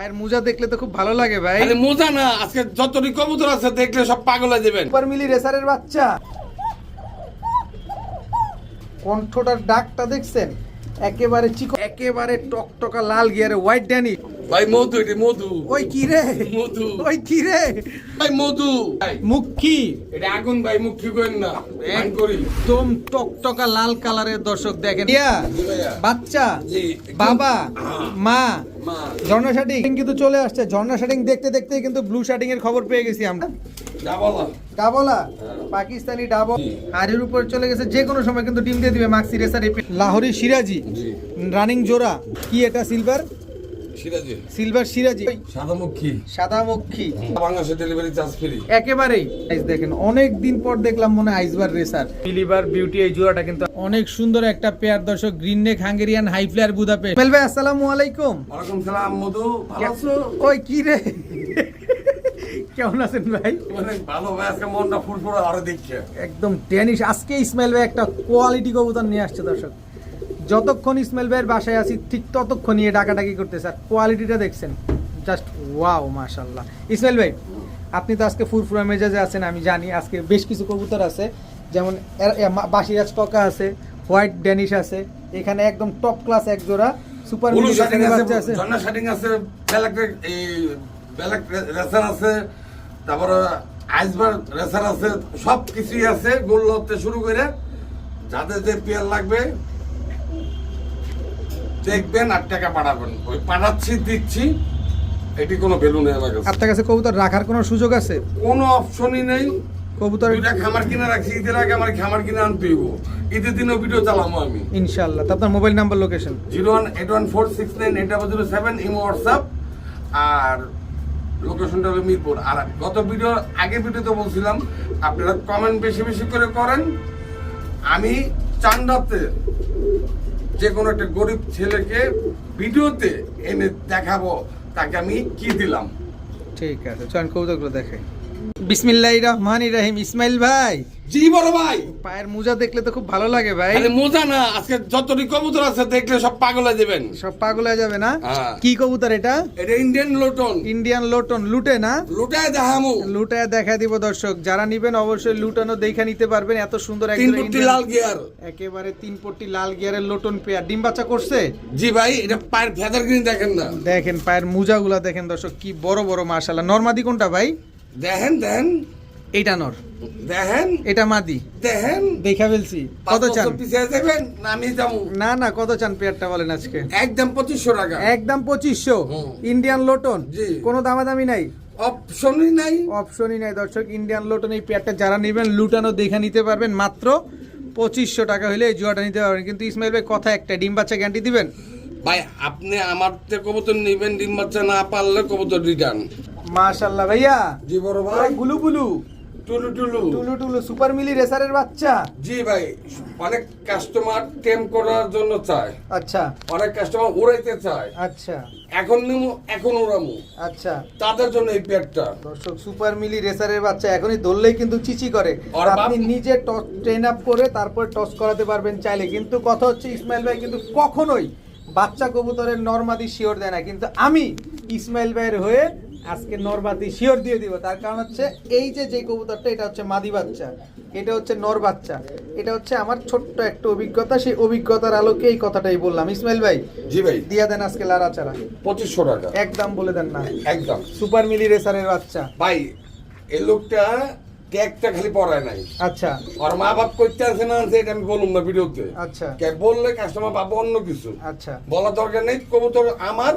ভাইয়ের মোজা দেখলে তো খুব ভালো লাগে ভাই। আরে মোজা না আজকে যতটি কবুতর আছে দেখলে সব পাগল হয়ে যাবেন। সুপার মিলি রেসারের বাচ্চা। কণ্ঠটার ডাকটা দেখছেন? একেবারে চিকন একেবারে টকটকা লাল গিয়ারে হোয়াইট ড্যানি ভাই মধু এটি মধু। ওই কি রে? মধু। ওই কি রে? ভাই মধু। মুখ এটা আগুন ভাই মুখ করেন না। ব্যান করি। একদম টকটকা লাল কালারের দর্শক দেখেন। ইয়া বাচ্চা জি, বাবা হ্যাঁ। মা মা। ঝর্ণা শাটিং কিন্তু চলে আসছে। ঝর্ণা শাটিং দেখতে দেখতে কিন্তু ব্লু শাটিং এর খবর পেয়ে গেছি আমরা। ডাবলা ডাবলা পাকিস্তানি ডাবল। জি। উপর চলে গেছে যে কোনো সময় কিন্তু ডিম দিয়ে দিবে মাক্সি রেসার লাহোরি সিরাজি রানিং জোড়া কি এটা সিলভার? সিলভার সিরাজি। সাদামুখী। সাদা বাংলাদেশে ডেলিভারি চার্জ ফ্রি একেবারেই। দেখেন অনেক দিন পর দেখলাম মনে হয় আইসবার রেসার। ফিলিবার বিউটি এই জোড়াটা কিন্তু অনেক সুন্দর একটা পেয়ার দর্শক green neck Hungarian high flyer Budapest male ভাই আসসালামু আলাইকুম। ওয়ালাইকুম সালাম মধু। ভালো আছো? ওই কি রে? কেমন আছেন ভাই? অনেক ভালো ভাই আজকে মনটা ফুরফুরে আরও দেখছে একদম আজকে ইসমাইল ভাই একটা কোয়ালিটি কবুতর নিয়ে আসছে দর্শক। যতক্ষণ ইসমাইল ভাইয়ের বাসায় আছি ঠিক ততক্ষণ নিয়ে ডাকাডাকি করতে স্যার কোয়ালিটিটা দেখছেন জাস্ট ওয়াও মাশাল্লাহ ইসমাইল ভাই আপনি তো আজকে ফুরফুরা মেজাজে আছেন আমি জানি। আজকে বেশ কিছু কবুতর আছে যেমন বাসিরাজ ককা আছে হোয়াইট ড্যানিশ আছে এখানে একদম টপ ক্লাস এক জোড়া সুপার মিনি আছে আছে। আছে তারপরে আইসবার রেসার আছে সব কিছুই আছে গোল হতে শুরু করে। যাদের যে পেয়ার লাগবে দেখবেন আর টাকা পাঠাবেন। ওই পাঠাচ্ছি দিচ্ছি এটি কোনো ভ্যালু নেই আমার কাছে। আপনার কাছে কবুতর রাখার কোনো সুযোগ আছে? কোনো অপশনই নেই। কবুতর খামার কিনে রাখছি ঈদের আগে আমার খামার কিনে আনতে হইব। ঈদের দিনও ভিডিও চালামো আমি। ইনশাল্লাহ তো আপনার mobile number location zero one eight one four six nine eight double zero seven imo WhatsApp. আর লোকেশনটা হলো মিরপুর। আর গত ভিডিও আগে ভিডিওতে বলছিলাম, আপনারা কমেন্ট বেশি বেশি করে করেন। আমি চান্দাতে যে কোনো একটা গরিব ছেলেকে ভিডিওতে এনে দেখাবো, তাকে আমি কি দিলাম। ঠিক আছে চল কৌতুকগুলো দেখে। বিসমিল্লাহ রহমান রাহিম। ইসমাইল ভাই। জি বড় ভাই। পায়ের মোজা দেখলে তো খুব ভালো লাগে ভাই। আরে মোজা না আজকে যতটি কবুতর আছে দেখলে সব পাগল হয়ে যাবেন। সব পাগল হয়ে যাবে না? হ্যাঁ। কি কবুতর এটা? এটা ইন্ডিয়ান লোটন ইন্ডিয়ান লোটন লুটে না? লুটায় দেখামু। লুটায় দেখা দিব দর্শক। যারা নিবেন অবশ্যই লুটানো দেখে নিতে পারবেন। এত সুন্দর তিন Indian- লাল গিয়ার। একেবারে তিন পট্টি লাল গিয়ারের লোটন পেয়ার ডিম বাচ্চা করছে? জি ভাই এটা পায়ের ফেদার গ্রিন দেখেন না। দেখেন পায়ের মোজাগুলা দেখেন দর্শক কি বড় বড় মাশাল্লাহ নরমাদি কোনটা ভাই? দেখেন দেখেন এইটা নর। দেখেন এটা মাদি। দেখেন দেখা ফেলছি। কত চান? পিছিয়ে যাবেন না আমি যাব। না না কত চান পেয়ারটা বলেন আজকে? একদম পঁচিশশো টাকা। একদম পঁচিশশো। ইন্ডিয়ান লোটন। কোনো দামাদামি নাই? অপশনই নাই। অপশনই নাই দর্শক। ইন্ডিয়ান লোটন এই পেয়ারটা যারা নেবেন লুটানো দেখে নিতে পারবেন। মাত্র পঁচিশশো টাকা হলে এই জুয়াটা নিতে পারবেন। কিন্তু ইসমাইল ভাই কথা একটা ডিম বাচ্চা গ্যারান্টি দিবেন? ভাই আপনি আমার থেকে কবুতর নিবেন ডিম বাচ্চা না পারলে কবুতর রিটার্ন মাশাল্লাহ ভাইয়া। জি বড় ভাই। গুলু গুলু। টুলু টুলু। টুলু টুলু সুপার মিলি রেসারের বাচ্চা। জি ভাই অনেক কাস্টমার টেম করার জন্য চায়। আচ্ছা। অনেক কাস্টমার উড়াইতে চায়। আচ্ছা। এখন নিমু এখন উড়ামু। আচ্ছা। তাদের জন্য এই পেয়ারটা দর্শক সুপার মিলি রেসারের বাচ্চা এখনই ধরলেই কিন্তু চিচি করে। আর আপনি নিজে টস ট্রেন আপ করে তারপর টস করাতে পারবেন চাইলে। কিন্তু কথা হচ্ছে ইসমাইল ভাই কিন্তু কখনোই বাচ্চা কবুতরের নরমাদি শিওর দেয় না। কিন্তু আমি ইসমাইল ভাইয়ের হয়ে আজকে নরমাদি শিওর দিয়ে দিব। তার কারণ হচ্ছে এই যে যে কবুতরটা এটা হচ্ছে মাদি বাচ্চা। এটা হচ্ছে নর বাচ্চা। এটা হচ্ছে আমার ছোট্ট একটা অভিজ্ঞতা। সেই অভিজ্ঞতার আলোকে এই কথাটাই বললাম। ইসমাইল ভাই জি ভাই। দিয়া দেন আজকে লারা চারা। পঁচিশশো টাকা। একদম বলে দেন না। একদম। সুপার মিলি রেসারের বাচ্চা। ভাই এই লোকটা ট্যাগটা খালি পড়ায় নাই। আচ্ছা। আর মা বাপ করতে আছে না আছে এটা আমি বলুম না ভিডিওতে। আচ্ছা। কে বললে কাস্টমার পাবো অন্য কিছু। আচ্ছা। বলার দরকার নেই কবুতর আমার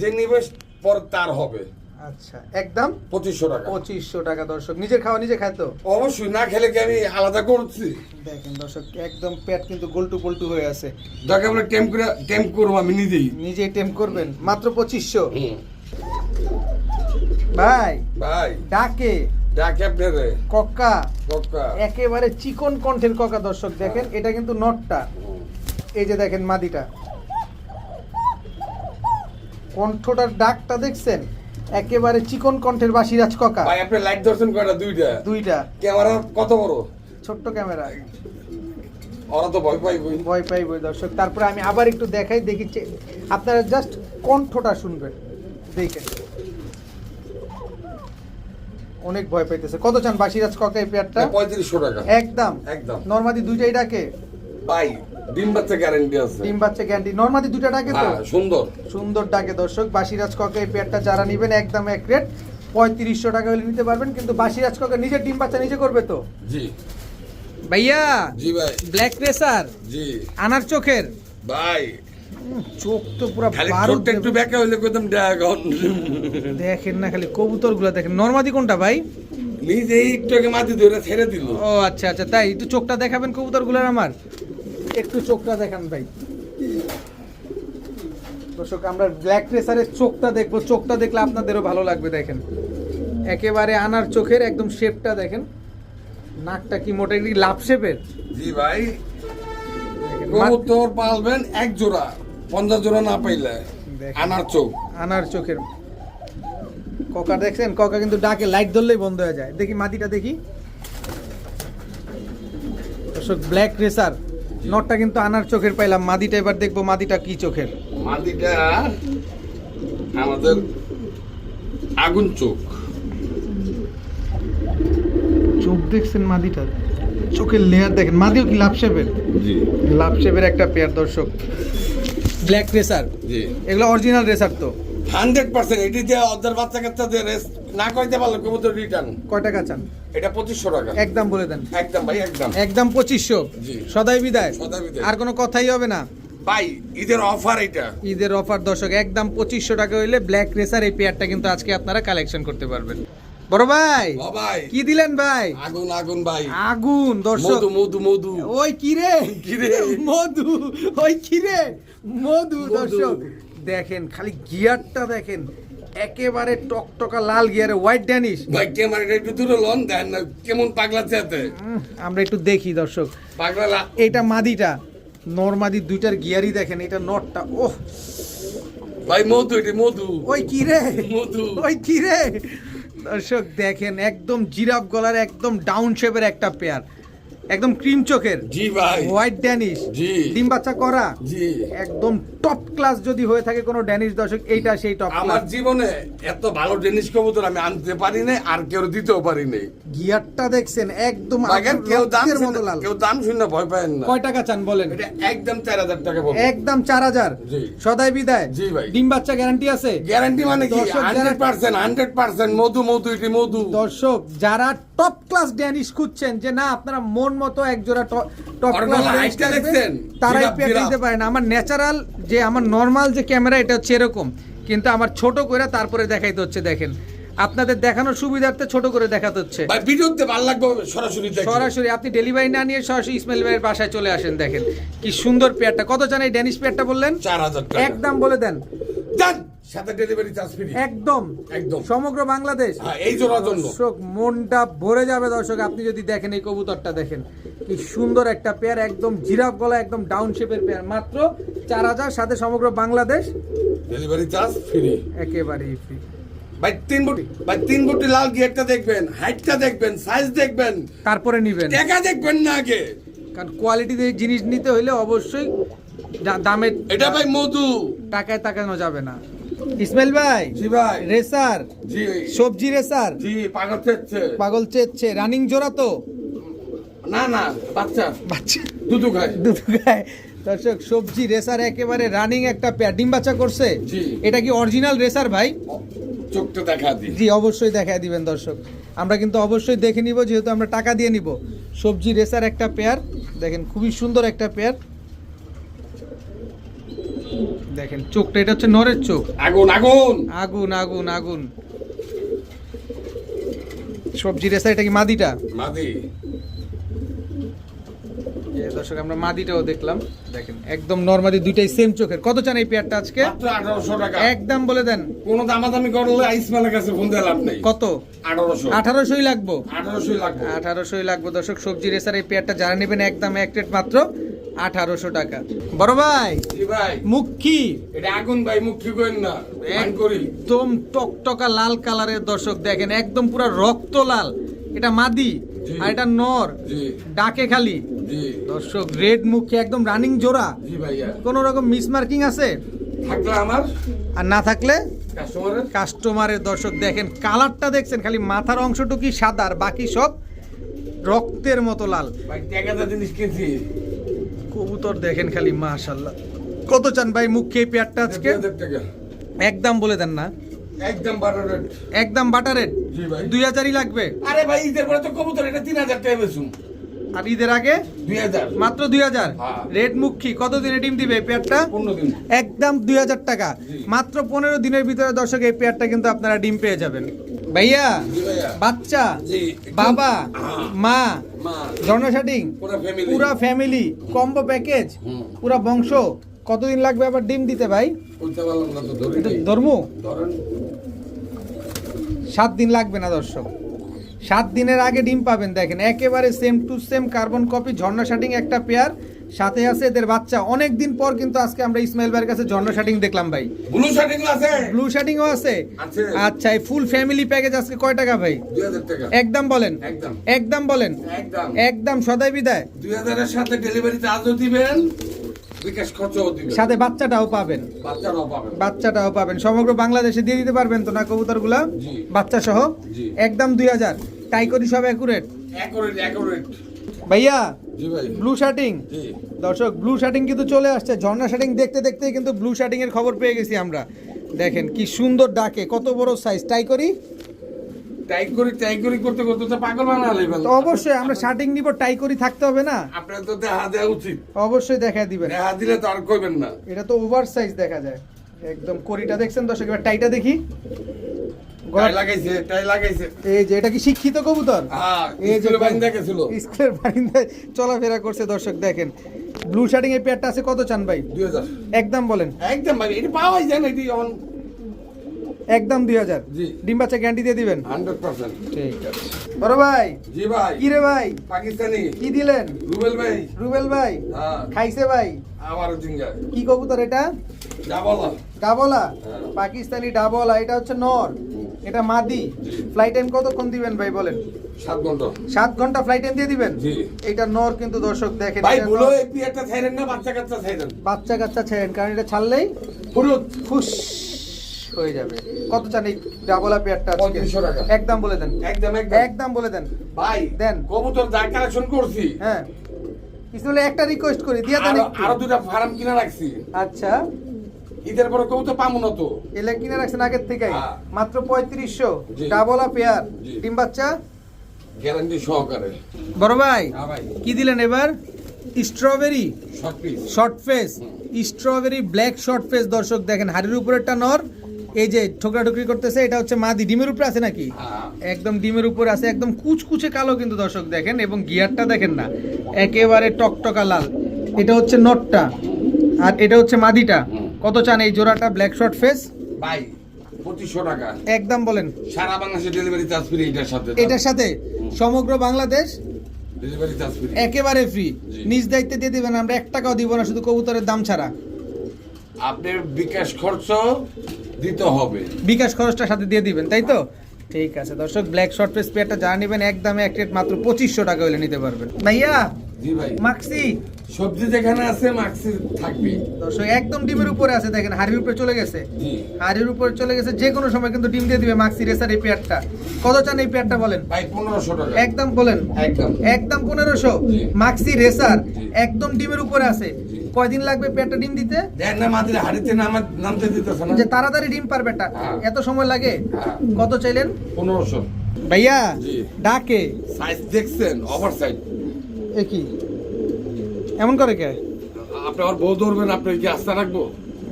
যে নিবেশ পর তার হবে। আচ্ছা একদম? পঁচিশশো টাকা। পঁচিশশো টাকা দর্শক। নিজের খাওয়া নিজে খায় তো? অবশ্যই না খেলে কি আমি আলাদা করছি দেখেন দর্শক একদম পেট কিন্তু গোলটু হয়ে আছে। যাকে বলে টেম করে টেম করব আমি নিজেই। নিজেই টেম করবেন মাত্র পঁচিশশো। ভাই ভাই। ডাকে। ডাকে আপনারে। কক্কা। কক্কা। একেবারে চিকন কণ্ঠের কক্কা দর্শক দেখেন এটা কিন্তু নটটা। এই যে দেখেন মাদিটা। কণ্ঠটার ডাকটা দেখছেন? একেবারে চিকন কণ্ঠের বাসিরাজ ককা ভাই আপনি লাইট দর্শন কয়টা? দুইটা। দুইটা। ক্যামেরা কত বড়? ছোট্ট ক্যামেরা। ওরা তো ভয় পাই বই ভয় পাই বই দর্শক। তারপরে আমি আবার একটু দেখাই দেখি আপনারা জাস্ট কণ্ঠটা শুনবেন। দেখেন। অনেক ভয় পাইতেছে। কত চান বাসিরাজ কাকা এই পেয়ারটা পঁয়ত্রিশশো টাকা। একদম। একদম। নর্মাদি দুইটাই ডাকে। ভাই ডিম বাচ্চা গ্যারেন্টি আছে। ডিম বাচ্চা ডাকে তো? হ্যাঁ সুন্দর। সুন্দর ডাকে। দর্শক বাসিরাজ কাকা এই পেয়ারটা যারা নেবেন একদম এক রেট পঁয়ত্রিশশো টাকা হলে নিতে পারবেন। কিন্তু বাসিরাজ কাকা নিজের ডিম বাচ্চা নিজে করবে তো? জি। ভাইয়া জি ভাই। ব্ল্যাক রেসার জি। আনার চোখের? ভাই। চোখ তো পুরো বারুদ একটু ব্যাকা হইলে কইতাম ড্রাগন দেখেন না খালি কবুতরগুলো দেখেন। নর্মাদি কোনটা ভাই? নিজেই একটু আগে মাটি ধরে ছেড়ে দিল। ও আচ্ছা আচ্ছা। তাই একটু চোখটা দেখাবেন কবুতরগুলোর আমার। একটু চোখটা দেখান ভাই। দর্শক আমরা ব্ল্যাক রেসারের চোখটা দেখব। চোখটা দেখলে আপনাদেরও ভালো লাগবে দেখেন। একেবারে আনার চোখের একদম শেপটা দেখেন। নাকটা কি মোটা একটি লাভ শেপের জি ভাই। কবুতর পালবেন এক জোড়া পঞ্চাশ জোড়া না পাইলে আনার চোখ। আনার চোখের। ককা দেখছেন ককা কিন্তু ডাকে লাইট ধরলেই বন্ধ হয়ে যায়। দেখি মাটিটা দেখি। দর্শক ব্ল্যাক রেসার নটটা কিন্তু আনার চোখের পাইলাম। মাদিটা এবার দেখব মাদিটা কি চোখের? মাটিটা আমাদের আগুন চোখ। চোখ দেখছেন মাদিটা? চোখের লেয়ার দেখেন। মাদিও কি লাভ শেপের জি। লাভ শেপের একটা পেয়ার দর্শক। ব্ল্যাক রেসার জি। এগুলো অরিজিনাল রেসার তো। হান্ড্রেড পার্সেন্ট এটি দিয়ে ওদের বাচ্চা কাচ্চা রেস্ট না করতে পারলে কবুতর রিটার্ন কয় টাকা চান? এটা পঁচিশশো টাকা। একদম বলে দেন। একদম ভাই একদম। একদম পঁচিশশো? সদাই বিদায়। সদাই বিদায়। আর কোনো কথাই হবে না। ভাই ঈদের অফার এটা। ঈদের অফার দর্শক একদম পঁচিশশো টাকা হইলে ব্ল্যাক রেসার এই পেয়ারটা কিন্তু আজকে আপনারা কালেকশন করতে পারবেন। বড় ভাই ভাই। কি দিলেন ভাই? আগুন আগুন ভাই। আগুন দর্শক। মধু মধু ওই কিরে কিরে? মধু ওই কিরে মধু মধু। দর্শক। দেখেন খালি গিয়ারটা দেখেন। একেবারে টকটকা লাল গিয়ারে হোয়াইট ড্যানিশ ভাই ক্যামেরাটা একটু দূরে লন দেন না কেমন পাগলা চেতে আমরা একটু দেখি দর্শক। পাগলা লা- এটা মাদিটা নর্মাদি দুইটার গিয়ারই দেখেন এটা নটটা ওহ। ভাই মধু এটি মধু। ওই কি রে? মধু। ওই কি রে? দর্শক দেখেন একদম জিরাফ গলার একদম ডাউন শেপের একটা পেয়ার একদম ক্রিম চোখের। জি ভাই। White Danish. জি। ডিম বাচ্চা করা। জি। একদম টপ ক্লাস যদি হয়ে থাকে কোনো ড্যানিশ দর্শক এইটা সেই টপ আমার জীবনে এত ভালো টেনিস কবুতর আমি আনতে পারি নাই আর কেউ দিতেও পারি নাই। গিয়ারটা দেখছেন একদম বাগের কেউ দাম মতো লাল। কেউ দাম শুনে ভয় পায় না। কয় টাকা চান বলেন? এটা একদম চার হাজার টাকা বলব একদম চার হাজার। জি। সদাই বিদায়। জি ভাই। ডিম বাচ্চা গ্যারান্টি আছে? গ্যারান্টি মানে কি? দর্শক যারা- হান্ড্রেড পার্সেন্ট হান্ড্রেড পার্সেন্ট মধু মধু এটি মধু। দর্শক যারা টপ ক্লাস ড্যানিশ খুঁজছেন যে না আপনারা মন মতো এক জোড়া টপ ক্লাস? তারাই পেয়ে। পারেন আমার ন্যাচারাল যে আমার নর্মাল যে ক্যামেরা এটা হচ্ছে এরকম। কিন্তু আমার ছোট করে তারপরে দেখাইতে হচ্ছে দেখেন। আপনাদের দেখানোর সুবিধার্থে ছোট করে দেখাতে হচ্ছে। ভাই ভিডিওতে ভালো লাগবে সরাসরি সরাসরি আপনি ডেলিভারি না নিয়ে সরাসরি ইসমাইল ভাইয়ের বাসায় চলে আসেন দেখেন। কি সুন্দর পেয়ারটা কত চান এই ড্যানিশ পেয়ারটা বললেন? টাকা। একদম বলে দেন। দেন! সাথে ডেলিভারি চার্জ ফ্রি একদম। একদম। সমগ্র বাংলাদেশ। হ্যাঁ এই জোড়ার জন্য। দর্শক মনটা ভরে যাবে দর্শক। আপনি যদি দেখেন এই কবুতরটা দেখেন। কি সুন্দর একটা পেয়ার একদম জিরাফ গলা একদম ডাউন শেপের পেয়ার মাত্র চার হাজার সাথে সমগ্র বাংলাদেশ। ডেলিভারি চার্জ ফ্রি একেবারেই। ভাই তিন বুটি ভাই তিন বুটি লাল গিয়ারটা দেখবেন হাইটটা দেখবেন সাইজ দেখবেন। তারপরে নিবেন। টাকা দেখবেন না আগে। কারণ কোয়ালিটি জিনিস নিতে হলে অবশ্যই দামের এটা ভাই মধু। টাকায় তাকানো যাবে না। ইসমাইল ভাই? জি ভাই। রেসার? জি। সবজি রেসার? জি পাগল চেচ্ছে। পাগল চেচ্ছে। রানিং জোড়া তো? না না বাচ্চা। বাচ্চা। দুধু খায় দুটো গায়ে দর্শক সবজি রেসার একেবারে রানিং একটা পেয়ার ডিম বাচ্চা করছে। জি। এটা কি অরিজিনাল রেসার ভাই? চোখটা দেখা দি। জি অবশ্যই দেখায় দিবেন দর্শক। আমরা কিন্তু অবশ্যই দেখে নিব যেহেতু আমরা টাকা দিয়ে নিব। সবজি রেসার একটা পেয়ার দেখেন খুবই সুন্দর একটা পেয়ার। দেখেন চোখটা এটা হচ্ছে নরের চোখ। আগুন আগুন! আগুন আগুন আগুন। সবজি রেসার এটা কি মাদিটা? মাদি। দর্শক আমরা মাদিটাও দেখলাম। দেখেন একদম নর্মালি দুইটাই সেম চোখের। কত চান এই পেয়ারটা আজকে? আঠারোশো টাকা। একদম বলে দেন। কোনো দামাদামি করলে আইসমানের কাছে ফোন দিয়ে লাভ নেই। কত? আঠারোশো। আঠারোশোই লাগবো। আঠারোশোই লাগবে। আঠারোশোই লাগবে। দর্শক সবজি রেসার এই পেয়ারটা যারা নেবেন একদম এক রেট মাত্র। আঠারোশো টাকা। বড় ভাই ভাই। মুখ। এটা আগুন ভাই মুখ করেন না একদম টকটকা লাল কালারের দর্শক দেখেন একদম পুরো রক্ত লাল। এটা মাদি আর এটা নর। ডাকে খালি। দর্শক রেড মুখে একদম রানিং জোড়া। কোন রকম মিসমার্কিং আছে? থাকলে আমার আর না থাকলে? কাস্টমারের দর্শক দেখেন কালারটা দেখছেন খালি মাথার অংশটুকুই সাদা আর বাকি সব রক্তের মতো লাল। জিনিস কিনছি। কবুতর দেখেন খালি মাশাল্লাহ কত চান ভাই মুখ খেয়ে পেয়ারটা আজকে? একদম বলে দেন না। একদম বারো রেট একদম বাটার রেট জি ভাই। দুই হাজারই লাগবে? আরে ভাই ঈদের পরে তো কবুতর এটা তিন হাজার টাকা বেচুন। আর ঈদের আগে? দুই হাজার। মাত্র দুই হাজার? হ্যাঁ। রেড মুখী কত দিনে ডিম দিবে পেয়ারটা? পনেরো দিন। একদম দুই হাজার টাকা। মাত্র পনেরো দিনের ভিতরে দর্শক এই পেয়ারটা কিন্তু আপনারা ডিম পেয়ে যাবেন। ভাইয়া বাচ্চা বাবা হ্যাঁ। মা ঝর্ণা শাটিং পুরা ফ্যামিলি কম্বো প্যাকেজ পুরা বংশ। কতদিন লাগবে আবার ডিম দিতে ভাই। ধর্ম? সাত দিন লাগবে না দর্শক। সাত দিনের আগে ডিম পাবেন দেখেন। একেবারে same to same carbon copy ঝর্ণা শাটিং একটা পেয়ার সাথে আছে এদের বাচ্চা। অনেক দিন পর কিন্তু আজকে আমরা ইসমাইল ভাইয়ের কাছে ঝর্ণা শাটিং দেখলাম ভাই। ব্লু শার্টিং আছে? ব্লু শাটিংও আছে? আছে। আচ্ছা এই ফুল ফ্যামিলি প্যাকেজ আজকে কয় টাকা ভাই? দুই হাজার টাকা। একদম বলেন। একদম। একদম বলেন। একদম। একদম সদাই বিদায়। দুই হাজারের সাথে ডেলিভারি চার্জও দিবেন বিকাশ খরচও দিবেন। সাথে বাচ্চাটাও পাবেন। বাচ্চাটাও পাবেন। সমগ্র বাংলাদেশে দিয়ে দিতে পারবেন তো না কবুতরগুলা? জি। বাচ্চা সহ জি। একদম দুই হাজার। টাই করি সব অ্যাকুরেট ভাইয়া ব্লু শার্টিং দর্শক ব্লু শার্টিং কিন্তু চলে আসছে। ঝর্ণা শার্টিং দেখতে দেখতে কিন্তু ব্লু শার্টিং এর খবর পেয়ে গেছি আমরা। দেখেন কি সুন্দর ডাকে কত বড় সাইজ টাই করি? টাইট করি টাইট করি করতে করতে তো পাগল বানা তো অবশ্যই আমরা শার্টিং নিব টাই করি থাকতে হবে না? আপনার তো দেখা দেওয়া উচিত। অবশ্যই দেখা দিবেন দেখা দিলে তো আর কইবেন না। এটা তো ওভার সাইজ দেখা যায়। একদম করিটা দেখছেন দর্শক এবার টাইটা দেখি। এই যে এটা কি শিক্ষিত কবুতর? হ্যাঁ এই যে স্কুলে বাইন্দা গেছিল। স্কুলের বারিন্দায় চলাফেরা করছে দর্শক দেখেন। ব্লু শার্টিং এর পেয়ারটা আছে কত চান ভাই? দুই হাজার। একদম বলেন। একদম ভাই এটা পাওয়াই যায় না এটি একদম দুই হাজার। জি। ডিম বাচ্চা গ্যারান্টি দিয়ে দিবেন? Hundred percent. ঠিক আছে। বড় ভাই জি ভাই। কি রে ভাই? পাকিস্তানি। কি দিলেন? রুবেল ভাই। রুবেল ভাই? হ্যাঁ। খাইছে ভাই? কি কবুতর এটা? যা বলা ডাবলা? হ্যাঁ। পাকিস্তানি ডাবলা এটা হচ্ছে নর। এটা মাদি। ফ্লাইট টাইম কতক্ষণ দিবেন ভাই বলেন? সাত ঘণ্টা। সাত ঘণ্টা ফ্লাইট টাইম দিয়ে দিবেন? এটা নর কিন্তু দর্শক দেখেন ভাই। এই পিয়ারটা ছাইরেন না বাচ্চা কাচ্চা ছাইরেন বাচ্চা কাচ্চা ছেড়েন কারণ এটা ছাড়লেই ফুরুত ফুস হয়ে যাবে। কত চান এই ডাবলা পেয়ারটা আজকে? একদম বলে দেন। একদম একদম। একদম বলে দেন। ভাই দেন। কবুতর যা কালেকশন করছি। হ্যাঁ। ইসমাইল একটা রিকোয়েস্ট করি দিয়া দেন। আরও দুটা ফার্ম কিনা রাখছি। আচ্ছা। ঈদের পরে কবুতর পামু না তো। এলে কিনে রাখছেন আগের থেকে হ্যাঁ। মাত্র পঁয়ত্রিশশো। ডাবল ডাবলা পেয়ার ডিম বাচ্চা? গ্যারান্টি সহকারে। বড় ভাই হ্যাঁ কি দিলেন এবার? Strawberry. Short face strawberry black short face দর্শক দেখেন হাড়ির উপরেরটা নর এই যে ঠোকরা ঠুকরি করতেছে এটা হচ্ছে মাদি। ডিমের উপরে আছে নাকি? হ্যাঁ। একদম ডিমের উপরে আছে একদম কুচকুচে কালো কিন্তু দর্শক দেখেন এবং গিয়ারটা দেখেন না একেবারে টকটকা লাল। এটা হচ্ছে নটটা আর এটা হচ্ছে মাদিটা। কত চান এই জোড়াটা? ব্ল্যাক শর্ট ফেস ভাই পঁচিশশো টাকা। একদম বলেন। সারা বাংলাদেশে ডেলিভারি চার্জ ফ্রি এটার সাথে। এটার সাথে? সমগ্র বাংলাদেশ? ডেলিভারি চার্জ ফ্রি একেবারে ফ্রি নিজ দায়িত্বে দিয়ে দিবেন আমরা এক টাকাও দিব না শুধু কবুতরের দাম ছাড়া। আপনার বিকাশ খরচ দিতে হবে। বিকাশ খরচটা সাথে দিয়ে দিবেন তাই তো? ঠিক আছে দর্শক ব্ল্যাক শর্ট ফেস পেয়ারটা যা নেবেন একদমে এক রেট মাত্র পঁচিশশো টাকা হলে নিতে পারবেন। ভাইয়া? জি ভাই। মাক্সি? সবজি যেখানে আছে মাক্সি থাকবে দর্শক একদম ডিমের উপরে আছে দেখেন হাড়ির উপরে চলে গেছে। হাড়ির উপরে চলে গেছে যে কোনো সময় কিন্তু ডিম দিয়ে দিবে মাক্সি রেসার এই পেয়ারটা। কত চান এই পেয়ারটা বলেন? ভাই পনেরোশো টাকা। একদম বলেন। একদম। একদম পনেরোশো। মাক্সি রেসার একদম ডিমের উপরে আছে। কয়দিন লাগবে পেয়ারটা ডিম দিতে? দেখ না মাদের হাড়িতে নামা নামতে দিতেছে না। যে তাড়াতাড়ি ডিম পারবে এটা। হ্যাঁ। এত সময় লাগে? হ্যাঁ। কত চাইলেন? পনেরোশো। ভাইয়া ডাকে। সাইজ দেখছেন ওভার সাইজ এ কি? এমন করে কে? আপনি আমার বউ ধরবেন আপনি কি আস্থা রাখব?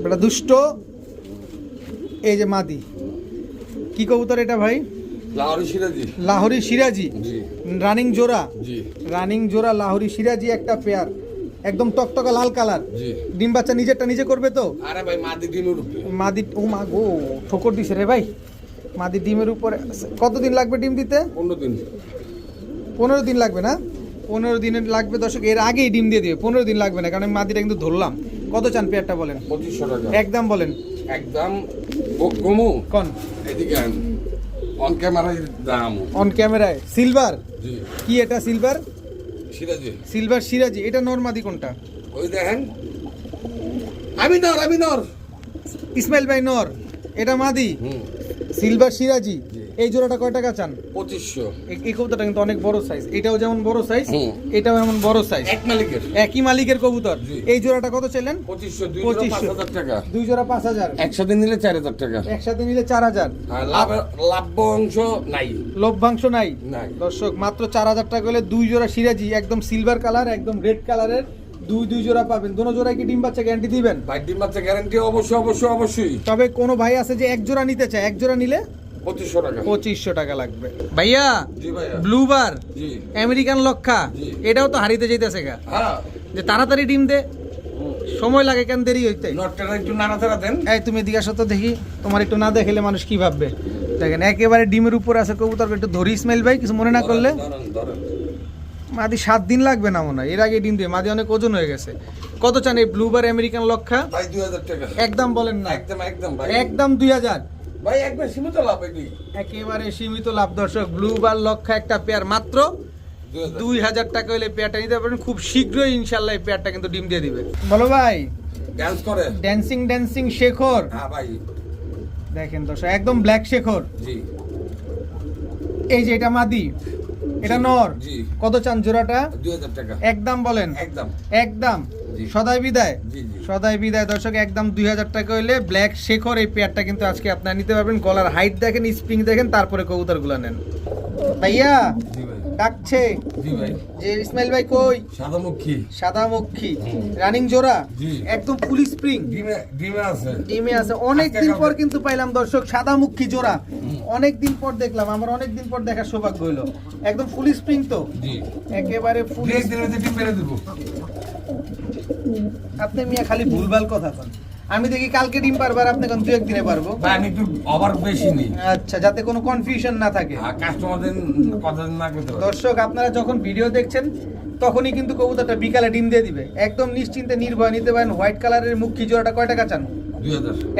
বেটা দুষ্ট। এই যে মাদি। কি কবুতর এটা ভাই? লাহরি সিরাজি। লাহোরি সিরাজি? রানিং জোড়া? রানিং জোড়া লাহোরি সিরাজি একটা পেয়ার। একদম টকটকা লাল কালার। ডিম বাচ্চা নিজেরটা নিজে করবে তো? আরে ভাই মাদি ডিমের উপরে। মাদি ও মা গো ঠোকর দিছে রে ভাই। মাদি ডিমের উপরে কতদিন লাগবে ডিম দিতে? পনেরো দিন। পনেরো দিন লাগবে না? পনেরো দিনের লাগবে দর্শক এর আগেই ডিম দিয়ে দিবে পনেরো দিন লাগবে না কারণ আমি মাদিটা কিন্তু ধরলাম। কত চান পেয়ারটা বলেন? পঁচিশশো টাকা। একদম বলেন। একদম গমু। কন? এদিকে অন ক্যামেরায় দাম। অন ক্যামেরায় সিলভার জি। কি এটা সিলভার সিরাজি। সিলভার সিরাজি এটা নর্মাদি কোনটা? ওই দেখেন। আমি নর আমি নর। ইসমাইল ভাই নর এটা মাদি? সিলভার সিরাজি। এই জোড়াটা কয় টাকা চান? পঁচিশশো। এই- কবুতরটা কিন্তু অনেক বড় সাইজ এটাও যেমন বড় সাইজ এটাও এমন বড় সাইজ এক মালিকের। একই মালিকের কবুতর। এই জোড়াটা কত চাইলেন? পঁচিশশো দুই জোড়া পাঁচ পঁচিশশো। টাকা। দুই জোড়া পাঁচ হাজার। একসাথে নিলে চার হাজার টাকা। একসাথে নিলে চার হাজার। আর লাভ অংশ নাই। লভ্যাংশ নাই। নাই। দর্শক মাত্র চার হাজার টাকা হলে দুই জোড়া সিরাজি একদম সিলভার কালার একদম রেড কালারের দুই দুই জোড়া পাবেন। দোনো জোড়ায় কি ডিম বাচ্চা গ্যারান্টি দিবেন? ভাই ডিম বাচ্চা গ্যারান্টি অবশ্যই অবশ্যই অবশ্যই। তবে কোনো ভাই আছে যে এক জোড়া নিতে চায়? এক জোড়া নিলে পঁচিশশো টাকা। পঁচিশশো টাকা লাগবে। ভাইয়া ব্লুবার আমেরিকান লক্ষা এটাও তো হারিতে যেতেছে গা। হ্যাঁ। যে তাড়াতাড়ি ডিম দে। সময় লাগে কেন দেরি হইতে? নটটা একটু নাড়াচাড়া দেন। এই তুমি এদিকে আসো তো দেখি তোমার একটু না দেখলে মানুষ কি ভাববে? দেখেন একেবারে ডিমের উপর আছে কবুতর একটু ধরি স্মেল ভাই কিছু মনে না করলে। মাদি সাত দিন লাগবে না মনে হয়। এর আগে ডিম দিয়ে মাদি অনেক ওজন হয়ে গেছে। কত চান এই ব্লুবার আমেরিকান লক্ষা? ভাই দুই হাজার টাকা। একদম বলেন না। একদম একদম একদম দুই হাজার। ভাই একদম সীমিত লাভ এটি একেবারে সীমিত লাভ দর্শক। ব্লুবার লক্ষ্য একটা পেয়ার মাত্র। দুই হাজার। দুই হাজার টাকা হলে পেয়ারটা নিতে পারবেন। খুব শীঘ্রই ইনশাল্লাহ এই পেয়ারটা কিন্তু ডিম দিয়ে দিবে। বলো ভাই ডান্স করে ড্যান্সিং ড্যান্সিং শেখর। হ্যাঁ ভাই। দেখেন দর্শক একদম ব্ল্যাক শেখর। জি। এই যে এটা মাদি। এটা নর। কত চান জোড়াটা? টাকা। একদম বলেন। একদম। একদম। সদাই বিদায়। সদাই বিদায়। দর্শক একদম দুই হাজার টাকা হইলে ব্ল্যাক শেখর এই পেয়ারটা কিন্তু আজকে আপনারা নিতে পারবেন। গলার হাইট দেখেন স্প্রিং দেখেন তারপরে কবুতারগুলা নেন। ভাইয়া ডাকছে। জি ভাই। যে ইসমাইল ভাই কই? সাদামুখী সাদা মক্ষী রানিং জোড়া? একদম ফুল স্প্রিং। ডিমে ডিমে আছে। টিমে আছে। অনেক দিন পর কিন্তু পাইলাম দর্শক সাদা মুখী জোড়া। অনেক দিন পর দেখলাম আমার অনেক দিন পর দেখার সৌভাগ্য হইল। একদম ফুল স্প্রিং তো। জি। একেবারে ফুল ডিম আপনি মিয়া খালি ভুলভাল কথা কন। আমি দেখি কালকে ডিম পারব আর আপনি কোন দু একদিনে পারব। ভাই আমি একটু ওভার বেশি নিই। আচ্ছা যাতে কোনো কনফিউশন না থাকে। কাস্টমারদের কথা না করতে দর্শক আপনারা যখন ভিডিও দেখছেন তখনই কিন্তু কবুতরটা বিকালে ডিম দিয়ে দিবে। একদম নিশ্চিন্তে নির্ভয় নিতে পারেন। হোয়াইট কালারের মুখী জোড়াটা কয় টাকা চান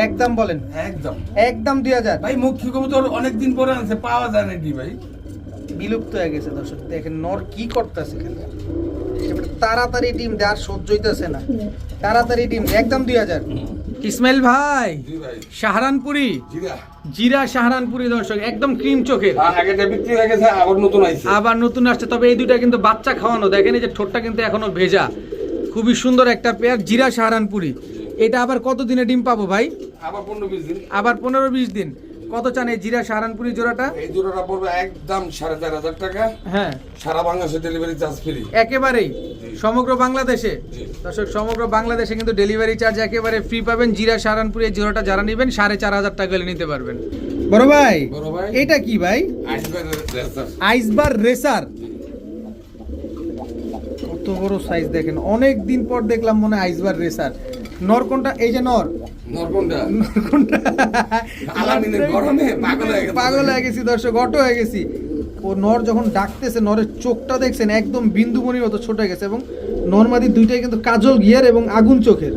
একদম বলেন। একদম। একদম দুই হাজার। ভাই মুখ্য কবুতর অনেকদিন পরে আনছে পাওয়া যায় না কি ভাই? বিলুপ্ত হয়ে গেছে দর্শক দেখেন নর কি করতেছে তাড়াতাড়ি ডিম দে আর সহ্য হইতেছে না। তাড়াতাড়ি ডিম একদম দুই হাজার। ইসমাইল ভাই সাহারানপুরি শাহরানপুরি? জিরা সাহারানপুরি শাহরানপুরি দর্শক একদম ক্রিম চোখের। আবার নতুন আইছে। আবার নতুন আসছে তবে এই দুইটা কিন্তু বাচ্চা খাওয়ানো দেখেন এই যে ঠোঁটটা কিন্তু এখনও ভেজা। খুবই সুন্দর একটা পেয়ার জিরা শাহরানপুরি। এটা আবার কত দিনে ডিম পাবো ভাই? আবার পনেরো বিশ দিন। আবার পনেরো বিশ দিন। কত চান এই জিরা শাহরানপুরি জোড়াটা? এই জোড়াটা পড়বে একদম সাড়ে চার হাজার টাকা। হ্যাঁ। সারা বাংলাদেশে ডেলিভারি চার্জ ফ্রি একেবারেই। সমগ্র বাংলাদেশে। দর্শক সমগ্র বাংলাদেশে কিন্তু ডেলিভারি চার্জ একেবারে ফ্রি পাবেন। জিরা সাহারানপুর এই জোড়াটা যারা নেবেন সাড়ে চার হাজার টাকা নিতে পারবেন। বড় ভাই বড় ভাই। এটা কি ভাই? আইসবার রেসার কত বড় সাইজ দেখেন। অনেক দিন পর দেখলাম মনে হয় আইসবার রেসার নর কোনটা? এই যে নর। পাগল হয়ে গেছে। হয়ে গেছি দর্শক অটো হয়ে গেছি। ও নর যখন ডাকতেছে নরের চোখটা দেখছেন একদম বিন্দুমণির মতো ছোট হয়ে গেছে এবং নর্মাদি দুইটাই কিন্তু কাজল গিয়ার এবং আগুন চোখের।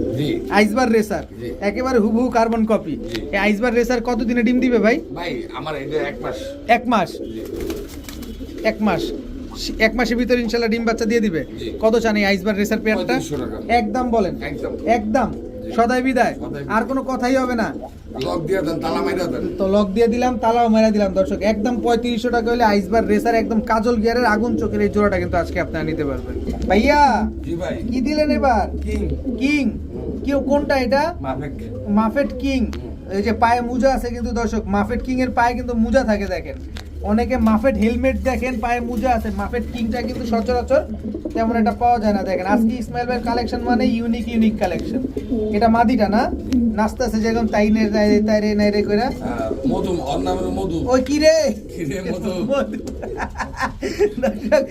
আইসবার রেসার। একেবারে হুবহু কার্বন কপি এই আইসবার রেসার কত দিনে ডিম দিবে ভাই? ভাই আমার এক মাস। এক মাস? এক মাস। এক মাসের ভিতরে ইনশাল্লাহ ডিম বাচ্চা দিয়ে দিবে। কত চান এই আইসবার রেসার পেয়ারটা একদম বলেন। একদম। একদম। সদাই বিদায়। আর কোনো কথাই হবে না। লক দিয়ে দেন তালা মাইরা দেন। তো লক দিয়ে দিলাম তালাও মেরা দিলাম। দর্শক একদম পঁয়ত্রিশশো টাকা হলে আইসবার রেসার একদম কাজল গিয়ারের আগুন চোখের এই জোড়াটা কিন্তু আজকে আপনারা নিতে পারবেন। ভাইয়া জি ভাই। কি দিলেন এবার? কিং। কিং। কি কোনটা এটা? মাফেট কিং। এই যে পায়ে মুজা আছে কিন্তু দর্শক মাফেট কিং এর পায়ে কিন্তু মুজা থাকে দেখেন। অনেকে মাফেট হেলমেট দেখেন পায়ে মুজা আছে মাফেট কিংটা কিন্তু সচরাচর তেমন এটা পাওয়া যায় না দেখেন। আজকে ইসমাইল ভাইয়ের কালেকশন মানে ইউনিক ইউনিক কালেকশন এটা মাদিটা না? নাচতেছে যেরকম তাই নে তাই তাই রে নাই রে কইরা মধু ওর নাম হলো মধু। ওই কি রে? কি রে মধু? দর্শক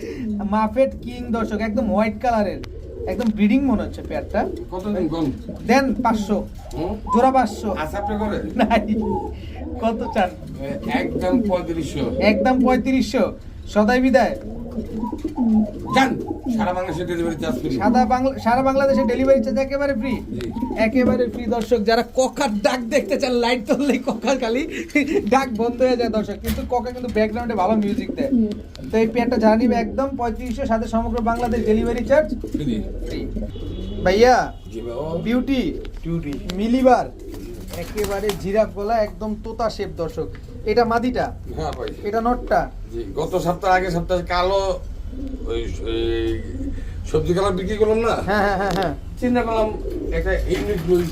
মাফেট কিং দর্শক একদম হোয়াইট কালারের একদম ব্রিডিং মনে হচ্ছে পেয়ারটা। কতদিন কোন দেন পাঁচশো? জোড়া পাঁচশো। আশা আপনি করে নাই। কত চান? একদম পঁয়ত্রিশশো। একদম পঁয়ত্রিশশো। সদাই বিদায়। সারা বাংলাদেশে ডেলিভারি চার্জ ফ্রি সাদা বাংলা সারা বাংলাদেশে ডেলিভারি চার্জ একেবারে ফ্রি একেবারে ফ্রি দর্শক যারা ককার ডাক দেখতে চান লাইট তুললেই ককার খালি ডাক বন্ধ হয়ে যায় দর্শক। কিন্তু ককা কিন্তু ব্যাকগ্রাউন্ডে ভালো মিউজিক দেয়। তো এই পেয়ারটা জানা নিবে একদম পঁয়ত্রিশশো সাথে সমগ্র বাংলাদেশ ডেলিভারি চার্জ ফ্রি ভাইয়া বিউটি মিলিবার। একেবারে জিরাফ গলা একদম তোতা শেপ দর্শক। এটা মাদিটা? হ্যাঁ ভাই। এটা নটটা? জি গত সপ্তাহ আগে সপ্তাহে কালো ওই সবজি কালার বিক্রি করলাম না? হ্যাঁ হ্যাঁ হ্যাঁ হ্যাঁ। চিন্তা করলাম একটা ইউনিক বই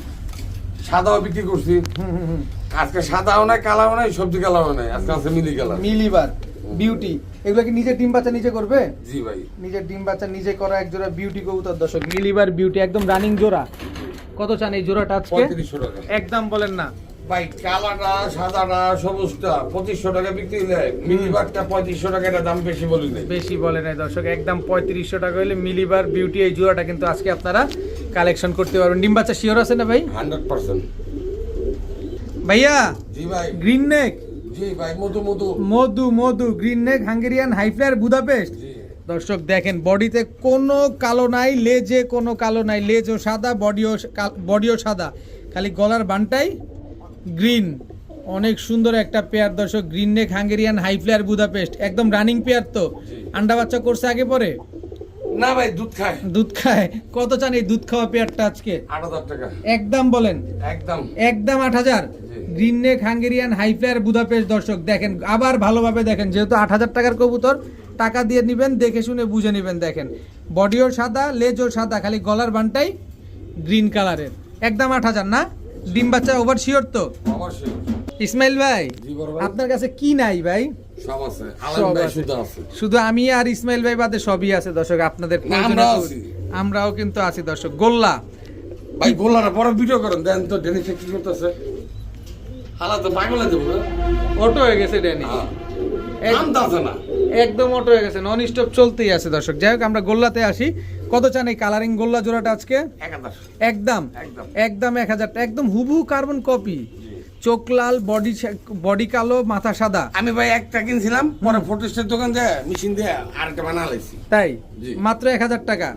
সাদাও বিক্রি করছি। হুম হুম হুম আজকে সাদাও নাই কালাও নাই সবজি কালাও নাই আজকে আছে মিলি কালার। মিলিবার বিউটি এগুলো কি নিজের ডিম বাচ্চা নিজে করবে? জি ভাই। নিজের ডিম বাচ্চা নিজে করা এক জোড়া বিউটি কবুতর দর্শক মিলিবার বিউটি একদম রানিং জোড়া। কত চান এই জোড়াটা আজকে? একদম বলেন না। ভাই কালাটা সাদাটা সবুজটা পঁচিশশো টাকা বিক্রি হয় মিনিবারটা পঁয়ত্রিশশো টাকা এটা দাম বেশি বলি নাই। বেশি বলে নাই দর্শক একদম পঁয়ত্রিশশো টাকা হলে মিলিবার বিউটি এই জোড়াটা কিন্তু আজকে আপনারা কালেকশন করতে পারবেন। ডিম বাচ্চা শিওর আছে না ভাই? Hundred percent. ভাইয়া জি ভাই। গ্রিন নেক জি ভাই মধু মধু। মধু মধু green neck Hungarian highflyer Budapest দর্শক দেখেন বডিতে কোনো কালো নাই লেজে কোনো কালো নাই লেজও সাদা বডিও বডিও সাদা। খালি গলার বানটাই গ্রিন। অনেক সুন্দর একটা পেয়ার দর্শক green neck Hungarian highflyer Budapest. একদম রানিং পেয়ার তো। আন্ডা বাচ্চা করছে আগে পরে? না ভাই দুধ খায়। দুধ খায়। কত চান এই দুধ খাওয়া পেয়ারটা আজকে? আট হাজার টাকা। একদম বলেন। একদম। একদম আট হাজার। Green neck Hungarian highflyer Budapest দর্শক দেখেন আবার ভালোভাবে দেখেন যেহেতু আট হাজার টাকার কবুতর টাকা দিয়ে নেবেন দেখে শুনে বুঝে নেবেন দেখেন। বডিও সাদা লেজও সাদা খালি গলার বানটাই গ্রিন কালারের একদম আট হাজার না? ডিম বাচ্চা ওভার শিওর তো? ইসমাইল ভাই আপনার কাছে কি নাই ভাই। শুধু আমি আর ইসমাইল ভাই বাদে সবই আছে দর্শক আপনাদের আমরাও আমরাও কিন্তু আছি দর্শক। গোল্লা। ভাই গোলারা বড় ভিডিও করেন দেন তো ডেনিসে কি করতেছে। হালা তো পাগল হয়ে অটো হয়ে গেছে ড্যানি। হ্যাঁ। দাম তো না। একদম অটো হয়ে গেছে নন স্টপ চলতেই আছে দর্শক। যাই হোক আমরা গোল্লাতে আসি। কত চান এই কালারিং গোল্লা জোড়াটা আজকে? একদম। একদম। একদম এক হাজার। একদম হুবহু কার্বন কপি চোখ লাল বডি বডি কালো মাথা সাদা। আমি ভাই একটা কিনছিলাম পরে ফটোস্টের দোকান দিয়ে মেশিন দিয়ে আরেকটা বানা লাইছি তাই? মাত্র এক হাজার টাকা।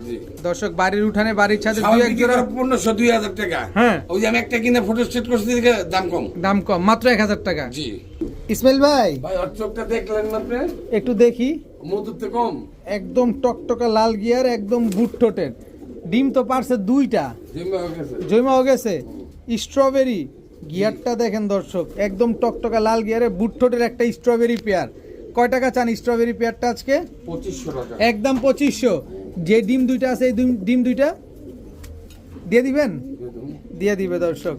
দর্শক বাড়ির উঠানে বাড়ির ছাদে দুই এক জোড়া পনেরোশো দুই হাজার টাকা। হ্যাঁ। ওই যে আমি একটা কিনে ফটো স্টেট করছি দেখে দাম কম। দাম কম মাত্র এক হাজার টাকা। জি। ইসমাইল ভাই। ভাই ওর চোখটা দেখলেন না আপনি? একটু দেখি। মধুতে কম। একদম টকটকা লাল গিয়ার একদম বুট ঠোঁটের। ডিম তো পারছে দুইটা। হয়ে জৈমা হয়ে গেছে। স্ট্রবেরি গিয়ারটা দেখেন দর্শক একদম টকটকা লাল গিয়ারে বুট ঠোঁটের একটা স্ট্রবেরি পেয়ার কয় টাকা চান স্ট্রবেরি পেয়ারটা আজকে? পঁচিশশো টাকা। একদম পঁচিশশো। যে ডিম দুইটা আছে এই ডিম দুইটা? দিয়ে দিবেন? দিয়ে দিবে দর্শক।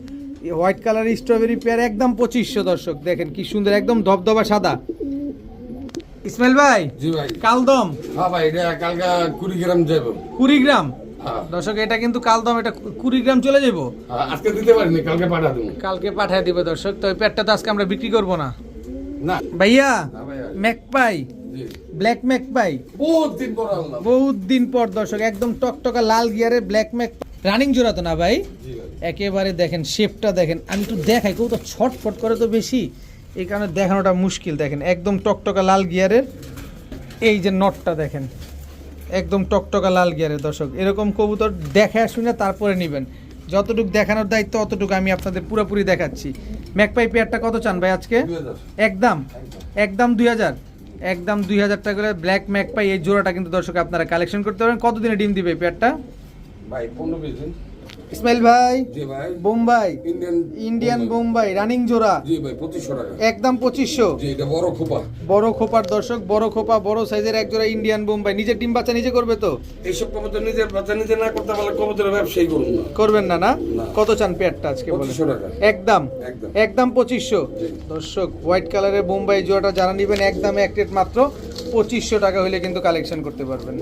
হোয়াইট কালার স্ট্রবেরি পেয়ার একদম পঁচিশশো দর্শক দেখেন কি সুন্দর একদম ধবধবা সাদা। ইসমাইল ভাই জি ভাই। কালদম। হ্যাঁ ভাই এটা কালকে কুড়ি গ্রাম যাব কুড়ি গ্রাম? দর্শক এটা কিন্তু কালদম এটা কুড়ি গ্রাম চলে যাব হ্যাঁ, আজকে দিতে পারিনি কালকে পাঠা দেবো। কালকে পাঠিয়ে দিবে দর্শক তো ওই পেয়ারটা তো আজকে আমরা বিক্রি করব না। না। ভাইয়া। ম্যাকপাই ব্ল্যাক ম্যাকপাই বহুত দিন পর বহুত দিন পর দর্শক একদম টকটকা লাল গিয়ারে ব্ল্যাক ম্যাক রানিং জোড়া তো না ভাই? ভাই। একেবারে দেখেন শেপটা দেখেন। আমি একটু দেখাই কেউ তো ছটফট করে তো বেশি। এই কারণে দেখানোটা মুশকিল দেখেন একদম টকটকা লাল গিয়ারের। এই যে নটটা দেখেন। একদম টকটকা লাল গিয়ারের দর্শক। এরকম কবুতর দেখে শুনে তারপরে নেবেন। যতটুকু দেখানোর দায়িত্ব অতটুকু আমি আপনাদের পুরোপুরি দেখাচ্ছি। ম্যাকপাই পেয়ারটা কত চান ভাই আজকে? একদম? একদম। দুই হাজার? একদম দুই হাজার টাকা করে ব্ল্যাক ম্যাকপাই এই জোড়াটা কিন্তু দর্শক আপনারা কালেকশন করতে পারেন কতদিনে ডিম দিবে পেয়ারটা? ভাই পনেরো বিশ দিন। ইসমাইল ভাই বোম্বাই ইন্ডিয়ান বোম্বাই। রানিং জোড়া। একদম পঁচিশশো। বড় খোপা। বড় খোপার দর্শক বড় খোপা বড় সাইজের এক জোড়া ইন্ডিয়ান বোম্বাই। নিজের ডিম বাচ্চা নিজে করবে তো? এইসব কবুতর নিজের বাচ্চা নিজে না করতে পারলে কবুতরের ব্যবসায়ী করুন না। করবেন না না। কত চান পেয়ারটা আজকে বলে একদম। একদম। একদম পঁচিশশো। দর্শক হোয়াইট কালারের বোম্বাই জোড়াটা যারা নেবেন একদম এক রেট মাত্র পঁচিশশো টাকা হলে কিন্তু কালেকশন করতে পারবেন।